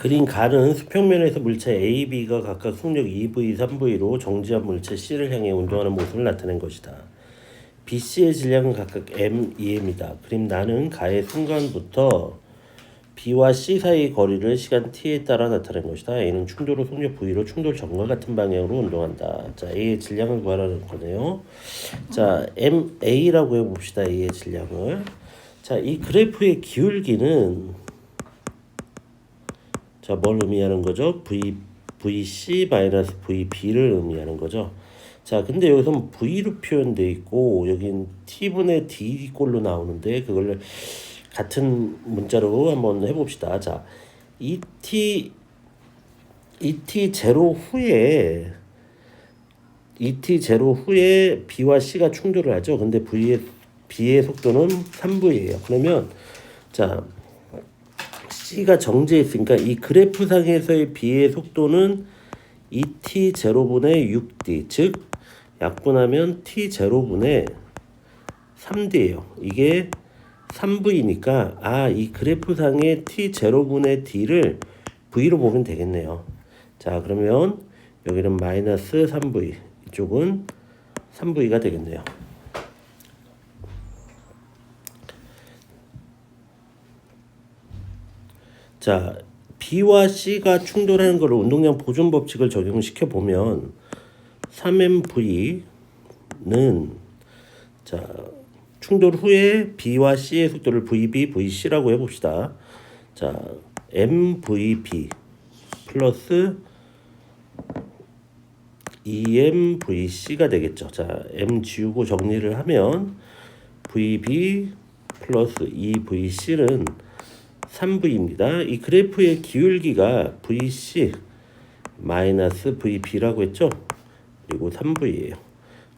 그린 가는 수평면에서 물체 A, B가 각각 속력 2V, 3V로 정지한 물체 C를 향해 운동하는 모습을 나타낸 것이다. B, C의 질량은 각각 M, E입니다. 그림 나는 가의 순간부터 B와 C 사이의 거리를 시간 t에 따라 나타낸 것이다. A는 충돌 후 속력 V로 충돌 전과 같은 방향으로 운동한다. 자, A의 질량을 구하라는 거네요. 자, M, A라고 해봅시다. A의 질량을. 자, 이 그래프의 기울기는 자, 뭘 의미하는 거죠? V, VC 마이너스 VB를 의미하는 거죠. 자, 근데 여기서 V로 표현돼 있고 여긴 T분의 D 꼴로 나오는데 그걸 같은 문자로 한번 해봅시다. 자, ET ET 제로 후에 ET 제로 후에 B와 C가 충돌을 하죠. 근데 V의 B의 속도는 3V예요. 그러면 자 C가 정지해 있으니까 이 그래프상에서의 B의 속도는 ET 제로분의 6D 즉 약분하면 T 제로분의 3D예요. 이게 3V니까 아 이 그래프상의 T 제로분의 D를 V로 보면 되겠네요. 자 그러면 여기는 마이너스 3V 이쪽은 3V가 되겠네요. 자, B와 C가 충돌하는 것을 운동량 보존 법칙을 적용시켜 보면 3MV는 자, 충돌 후에 B와 C의 속도를 VB, VC라고 해 봅시다. 자, MVB 플러스 EMVC가 되겠죠. 자, M 지우고 정리를 하면 VB 플러스 EVC는 3V입니다. 이 그래프의 기울기가 VC 마이너스 VB라고 했죠. 그리고 3V예요.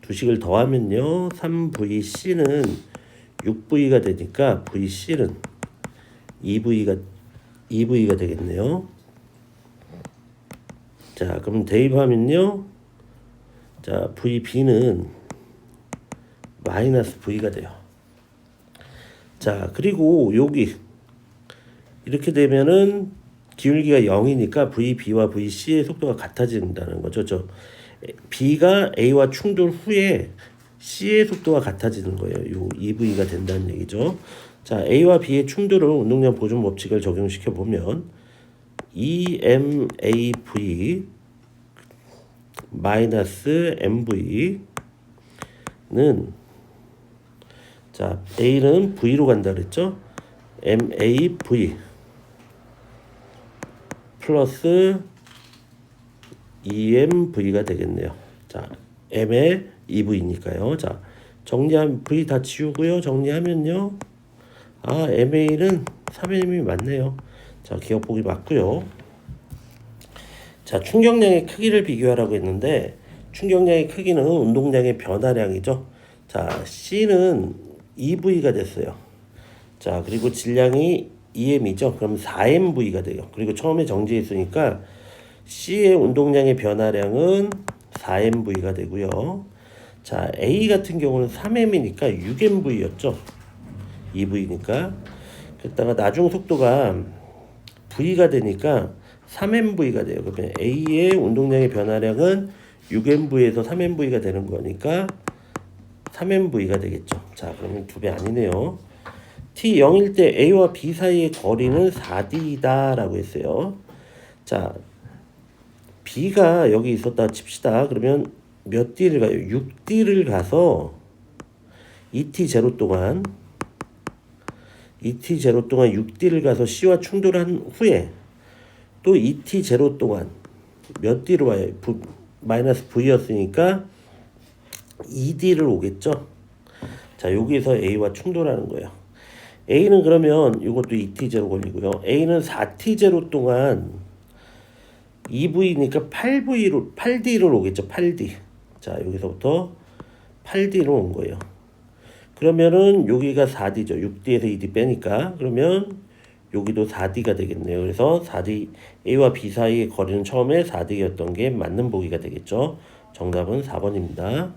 두 식을 더하면요. 3VC는 6V가 되니까 VC는 2V가 2V가 되겠네요. 자, 그럼 대입하면요. 자, VB는 마이너스 V가 돼요. 자, 그리고 여기 이렇게 되면은 기울기가 0이니까 VB와 VC의 속도가 같아진다는 거죠. 저 B가 A와 충돌 후에 C의 속도가 같아지는 거예요. 요 2V가 된다는 얘기죠. 자, A와 B의 충돌을 운동량 보존 법칙을 적용시켜 보면 EMAV 마이너스 MV는 자, A는 V로 간다 그랬죠? MAV 플러스 EMV가 되겠네요. 자, M의 EV니까요. 자, 정리하면 V 다 지우고요. 정리하면요. 아, MA는 3M이 맞네요. 자, 기억 보기 맞고요. 자, 충격량의 크기를 비교하라고 했는데 충격량의 크기는 운동량의 변화량이죠. 자, C는 EV가 됐어요. 자, 그리고 질량이 EM이죠. 그럼 4MV가 돼요. 그리고 처음에 정지했으니까 C의 운동량의 변화량은 4MV가 되고요. 자, A 같은 경우는 3M이니까 6MV였죠. 2V니까. 그랬다가 나중 속도가 V가 되니까 3MV가 돼요. 그러면 A의 운동량의 변화량은 6MV에서 3MV가 되는 거니까 3MV가 되겠죠. 자, 그러면 두 배 아니네요. T 0일 때 a와 b 사이의 거리는 4d다라고 했어요. 자, b가 여기 있었다 칩시다. 그러면 몇 d를 가요? 6d를 가서 2t 제로 동안 2t 제로 동안 6d를 가서 c와 충돌한 후에 또 2t 제로 동안 몇 d로 와요? v, 마이너스 v였으니까 2d를 오겠죠. 자, 여기서 a와 충돌하는 거예요. A는 그러면 이것도 2T0 걸리고요. A는 4T0 동안 2V니까 8V로 8D로 오겠죠. 8D. 자, 여기서부터 8D로 온 거예요. 그러면은 여기가 4D죠. 6D에서 2D 빼니까 그러면 여기도 4D가 되겠네요. 그래서 4D A와 B 사이의 거리는 처음에 4D였던 게 맞는 보기가 되겠죠. 정답은 4번입니다.